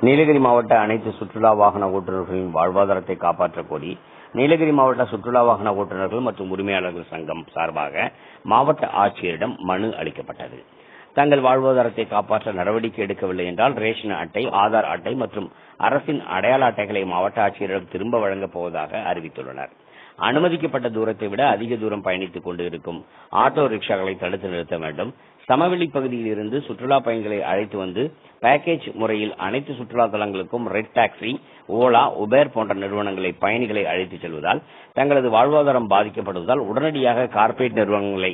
நீலகிரி மாவட்ட அனைத்து சுற்றுலா வாகன ஓட்டுநர்களின் வாழ்வாதாரத்தை காப்பாற்ற கோரி நீலகிரி மாவட்ட சுற்றுலா வாகன ஓட்டுநர்கள் மற்றும் உரிமையாளர்கள் சங்கம் சார்பாக மாவட்ட ஆட்சியரிடம் மனு அளிக்கப்பட்டது. தங்கள் வாழ்வாதாரத்தை காப்பாற்ற நடவடிக்கை எடுக்கவில்லை என்றால் ரேஷன் அட்டை ஆதார் அட்டை மற்றும் அரசின் அடையாள அட்டைகளை மாவட்ட ஆட்சியரிடம் திரும்ப வழங்கப் போவதாக அறிவித்துள்ளனர். அனுமதிக்கப்பட்ட தூரத்தை விட அதிக தூரம் பயணித்துக் கொண்டு இருக்கும் ஆட்டோ ரிக்ஷாக்களை தடுத்து நிறுத்த வேண்டும். சமவெளி பகுதியில் இருந்து சுற்றுலா பயணிகளை அழைத்து வந்து பேக்கேஜ் முறையில் அனைத்து சுற்றுலா தலங்களுக்கும் ரெட் டாக்ஸி ஓலா உபேர் போன்ற நிறுவனங்களை பயணிகளை அழைத்துச் செல்வதால் தங்களது வாழ்வாதாரம் பாதிக்கப்படுவதால் உடனடியாக கார்ப்பரேட் நிறுவனங்களை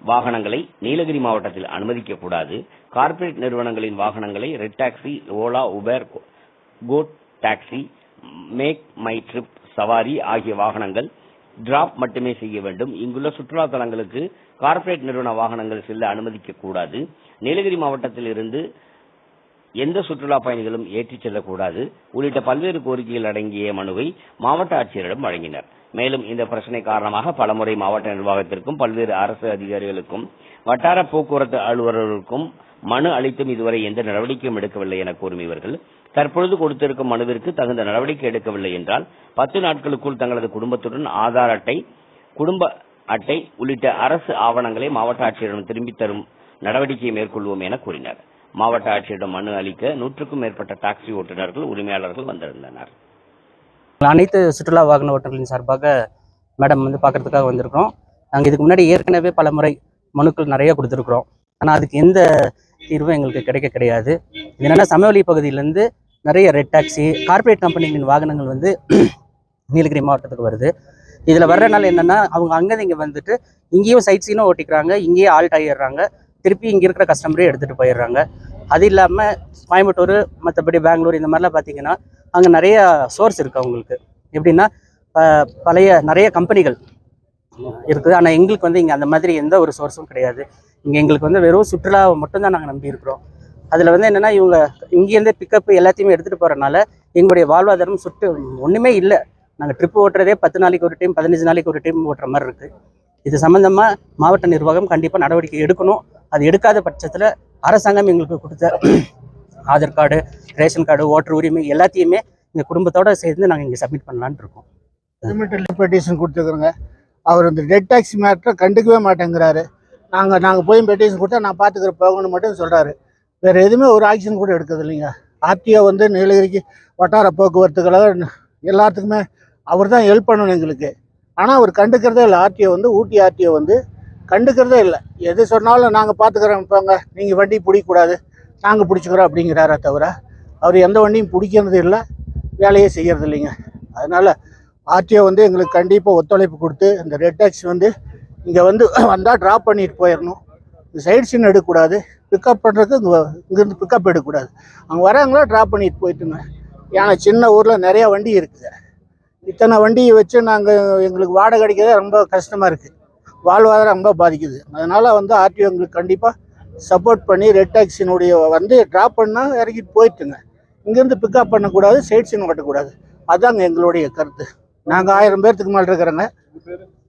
வாகனங்களை நீலகிரி மாவட்டத்தில் அனுமதிக்கக்கூடாது. கார்ப்பரேட் நிறுவனங்களின் வாகனங்களை ரெட் டாக்ஸி ஓலா உபேர் கோட் டாக்ஸி மேக் மை ட்ரிப் சவாரி ஆகிய வாகனங்கள் டிராப் மட்டுமே செய்ய வேண்டும். இங்குள்ள சுற்றுலா தலங்களுக்கு கார்ப்பரேட் நிறுவன வாகனங்கள் செல்ல அனுமதிக்க கூடாது. நீலகிரி மாவட்டத்தில் இருந்து எந்த சுற்றுலா பயணிகளும் ஏற்றிச் செல்லக்கூடாது. உள்ளிட்ட பல்வேறு கோரிக்கைகள் அடங்கிய மனுவை மாவட்ட ஆட்சியரிடம் வழங்கினர். மேலும் இந்த பிரச்சனை காரணமாக பலமுறை மாவட்ட நிர்வாகத்திற்கும் பல்வேறு அரசு அதிகாரிகளுக்கும் வட்டார போக்குவரத்து அலுவலர்களுக்கும் மனு அளித்தும் இதுவரை எந்த நடவடிக்கையும் எடுக்கவில்லை என கூறும் இவர்கள் தற்பொழுது கொடுத்திருக்கும் மனுவிற்கு தகுந்த நடவடிக்கை எடுக்கவில்லை என்றால் பத்து நாட்களுக்குள் தங்களது குடும்பத்துடன் ஆதார் அட்டை குடும்ப அட்டை உள்ளிட்ட அரசு ஆவணங்களை மாவட்ட ஆட்சியரிடம் திரும்பித் தரும் நடவடிக்கையை மேற்கொள்வோம் என கூறினர். மாவட்ட ஆட்சியரிடம் மனு அளிக்க நூற்றுக்கும் மேற்பட்ட டாக்ஸி ஓட்டுநர்கள் உரிமையாளர்கள் வந்திருந்தனர். அனைத்து சுற்றுலா வாகன ஓட்டர்களின் சார்பாக மேடம் வந்து பார்க்கறதுக்காக வந்திருக்கிறோம். நாங்கள் இதுக்கு முன்னாடி ஏற்கனவே பல முறை மனுக்கள் நிறைய கொடுத்துருக்குறோம். ஆனால் அதுக்கு எந்த தீர்வு எங்களுக்கு கிடைக்க கிடையாது. என்னென்னா சமவெளி பகுதியிலேருந்து நிறைய ரெட் டாக்ஸி கார்ப்பரேட் கம்பெனிகளின் வாகனங்கள் வந்து நீலகிரி மாவட்டத்துக்கு வருது. இதில் வர்றதுனால என்னென்னா அவங்க அங்கேருந்து இங்கே வந்துட்டு இங்கேயும் சைட் சீனும் ஓட்டிக்கிறாங்க இங்கேயே ஆல்ட் ஆகிடுறாங்க திருப்பி இங்கே இருக்கிற கஸ்டமரே எடுத்துகிட்டு போயிடுறாங்க. அது இல்லாமல் கோயம்புத்தூர் மற்றபடி பெங்களூர் இந்த மாதிரிலாம் பார்த்தீங்கன்னா அங்கே நிறைய சோர்ஸ் இருக்குது அவங்களுக்கு. எப்படின்னா ப- பழைய நிறைய கம்பெனிகள் இருக்குது. ஆனால் எங்களுக்கு வந்து இங்கே அந்த மாதிரி எந்த ஒரு சோர்ஸும் கிடையாது. இங்கே எங்களுக்கு வந்து வெறும் சுற்றுலாவை மட்டும்தான் நாங்கள் நம்பி இருக்கிறோம். அதில் வந்து என்னென்னா இவங்க இங்கேருந்தே பிக்கப் எல்லாத்தையுமே எடுத்துகிட்டு போகிறனால எங்களுடைய வாழ்வாதாரம் சுட்டு ஒன்றுமே இல்லை. நாங்கள் ட்ரிப் ஓட்டுறதே பத்து நாளைக்கு ஒரு டைம் பதினஞ்சு நாளைக்கு ஒரு டைம் ஓட்டுற மாதிரி இருக்குது இது சம்மந்தமாக மாவட்ட நிர்வாகம் கண்டிப்பாக நடவடிக்கை எடுக்கணும். அது எடுக்காத பட்சத்தில் அரசாங்கம் எங்களுக்கு கொடுத்த Aadhaar card ration card voter உரிமை எல்லாத்தையுமே எங்கள் குடும்பத்தோடு சேர்ந்து நாங்கள் இங்கே சப்மிட் பண்ணலான்னு இருக்கோம். பெட்டிஷன் கொடுத்துருக்குறோங்க அவர் இந்த டெட் டாக்ஸி மேட்டரை கண்டுக்கவே மாட்டேங்கிறாரு. நாங்கள் நாங்கள் போய் பெட்டிஷன் கொடுத்தா நான் பார்த்துக்கிற போகணும்னு மட்டும் சொல்கிறாரு வேறு எதுவுமே ஒரு ஆக்ஷன் கூட எடுக்கிறது இல்லைங்க ஆர்டிஓ வந்து நீலகிரிக்கு வட்டார போக்குவரத்துக்களாக எல்லாத்துக்குமே அவர் தான் ஹெல்ப் பண்ணணும் எங்களுக்கு. ஆனால் அவர் கண்டுக்கிறதே இல்லை. ஆர்டிஓ வந்து ஊட்டி ஆர்டிஓ வந்து கண்டுக்கிறதே இல்லை. எது சொன்னாலும் நாங்கள் பார்த்துக்குறோம் போங்க நீங்கள் வண்டி பிடிக்கக்கூடாது. நாங்கள் பிடிச்சிக்கிறோம் அப்படிங்கிறாரே தவிர அவர் எந்த வண்டியும் பிடிக்கிறது இல்லை. வேலையே செய்கிறது இல்லைங்க அதனால் ஆர்டிஓ வந்து எங்களுக்கு கண்டிப்பாக ஒத்துழைப்பு கொடுத்து இந்த ரெட் டாக்ஸி வந்து இங்கே வந்து வந்தால் ட்ராப் பண்ணிட்டு போயிடணும் சைடு சீன் எடுக்கக்கூடாது. பிக்கப் பண்ணுறது இங்கே இங்கேருந்து பிக்கப் எடுக்கக்கூடாது. அங்கே வராங்களோ ட்ராப் பண்ணிட்டு போயிட்டுங்க. ஏன்னா சின்ன ஊரில் நிறையா வண்டி இருக்குது. இத்தனை வண்டியை வச்சு நாங்கள் எங்களுக்கு வாடகை கிடைக்கிறதே ரொம்ப கஷ்டமாக இருக்குது வாழ்வாதாரம் ரொம்ப பாதிக்குது. அதனால் வந்து ஆர்டிஓ எங்களுக்கு கண்டிப்பாக சப்போர்ட் பண்ணி ரெட் டாக்ஸினுடைய வந்து ட்ராப் பண்ணால் இறக்கிட்டு போயிட்டுங்க. இங்கேருந்து பிக்கப் பண்ணக்கூடாது சைட் சீன் ஓட்டக்கூடாது. அதாங்க எங்களுடைய கருத்து. நாங்கள் ஆயிரம் பேர்த்துக்கு மேலே இருக்கிறோங்க.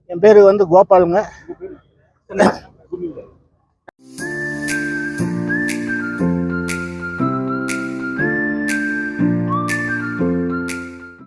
என் பேர் வந்து கோபாலுங்க.